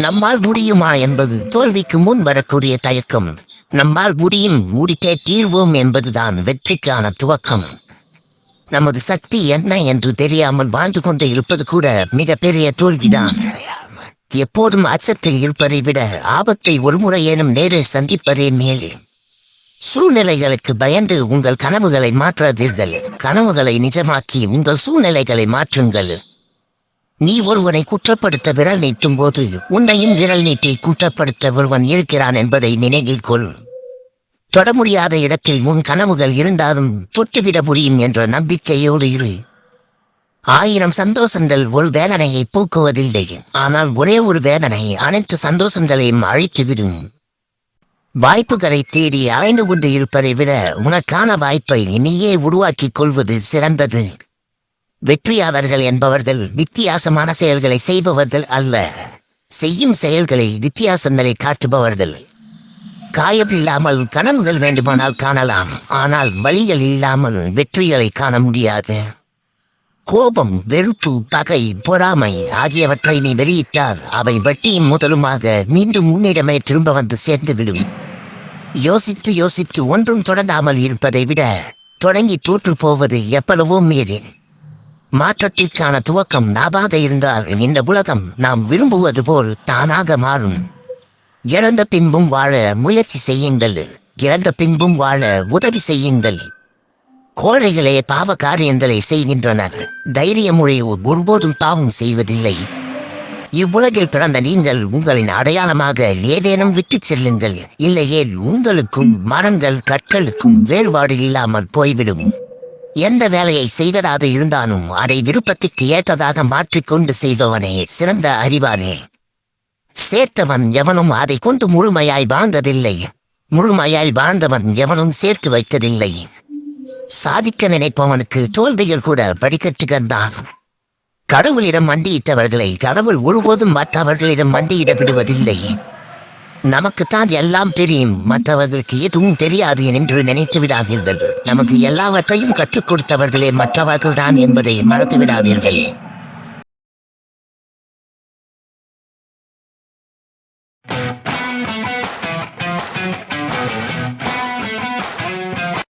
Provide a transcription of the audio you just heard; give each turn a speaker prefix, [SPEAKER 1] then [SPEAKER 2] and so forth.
[SPEAKER 1] நம்மால் முடியுமா என்பது தோல்விக்கு முன் வரக்கூடிய தயக்கம். நம்மால் முடியும் முடித்தே தீர்வோம் என்பதுதான் வெற்றிக்கான துவக்கம். நமது சக்தி என்ன என்று தெரியாமல் வாழ்ந்து கொண்டு இருப்பது கூட மிகப்பெரிய தோல்விதான். எப்போதும் அச்சத்தில் இருப்பதை விட ஆபத்தை ஒருமுறையேனும் நேரே சந்திப்பதே மேலே. சூழ்நிலைகளுக்கு பயந்து உங்கள் கனவுகளை மாற்றாதீர்கள். கனவுகளை நிஜமாக்கி உங்கள் சூழ்நிலைகளை மாற்றுங்கள். நீ ஒருவனை குற்றப்படுத்த விரல் நீட்டும் போது உன்னையும் விரல் நீட்டி குற்றப்படுத்த ஒருவன் இருக்கிறான் என்பதை நினைவில் கொள். தொட முடியாத இடத்தில் உன் கனவுகள் இருந்தாலும் தொட்டுவிட முடியும் என்ற நம்பிக்கையோடு இரு. ஆயிரம் சந்தோஷங்கள் ஒரு வேதனையை போக்குவதில்லை. ஆனால் ஒரே ஒரு வேதனை அனைத்து சந்தோஷங்களையும் அழித்துவிடும். வாய்ப்புகளை தேடி அலைந்து கொண்டு இருப்பதை விட உனக்கான வாய்ப்பை நீயே உருவாக்கிக் கொள்வது சிறந்தது. வெற்றியாளர்கள் என்பவர்கள் வித்தியாசமான செயல்களை செய்பவர்கள் அல்ல. செய்யும் செயல்களை வித்தியாசங்களை காட்டுபவர்கள். காயம் இல்லாமல் கனவுகள் வேண்டுமானால் காணலாம். ஆனால் வழிகள் இல்லாமல் வெற்றிகளை காண முடியாது. கோபம் வெறுப்பு பகை பொறாமை ஆகியவற்றை நீ வெளியிட்டால் அவை வட்டியும் முதலுமாக மீண்டும் உன்னிடமே திரும்ப வந்து சேர்ந்துவிடும். யோசித்து யோசித்து ஒன்றும் தொடங்காமல் இருப்பதை விட தொடங்கி தோற்று போவது எவ்வளவோ மீறேன் மாற்றத்திற்கான துவக்கம் நாபாக இருந்தால் இந்த உலகம் நாம் விரும்புவது போல் தானாக மாறும். இறந்த பின்பும் வாழ முயற்சி செய்யுங்கள். இறந்த பின்பும் வாழ உதவி செய்யுங்கள். கோழைகளே பாவ காரியங்களை செய்கின்றனர். தைரியமுறை ஒருபோதும் பாவம் செய்வதில்லை. இவ்வுலகில் பிறந்த நீங்கள் உங்களின் அடையாளமாக ஏதேனும் விட்டுச் செல்லுங்கள். இல்லையே உங்களுக்கும் மரங்கள் கற்களுக்கும் வேறுபாடு இல்லாமல் போய்விடும். எந்த வேலையை செய்ததாக இருந்தாலும் அதை விருப்பத்திற்கு ஏற்றதாக மாற்றிக்கொண்டு செய்பவனே சிறந்த அறிவானே. சேர்த்தவன் எவனும் அதை கொண்டு முழுமையாய் வாழ்ந்ததில்லை. முழுமையாய் வாழ்ந்தவன் எவனும் சேர்த்து வைத்ததில்லை. சாதிக்க நினைப்பவனுக்கு தோல்விகள் கூட படிக்கட்டுகள் தான். கடவுளிடம் மண்டியிட்டவர்களை கடவுள் ஒருபோதும் மற்றவர்களிடம் மண்டியிட விடுவதில்லை. நமக்குத்தான் எல்லாம் தெரியும். மற்றவர்களுக்கு எதுவும் தெரியாது என்று நினைத்து விடாதீர்கள். நமக்கு எல்லாவற்றையும் கற்றுக் கொடுத்தவர்களே மற்றவர்கள் தான் என்பதை மறந்து விடாதீர்கள்.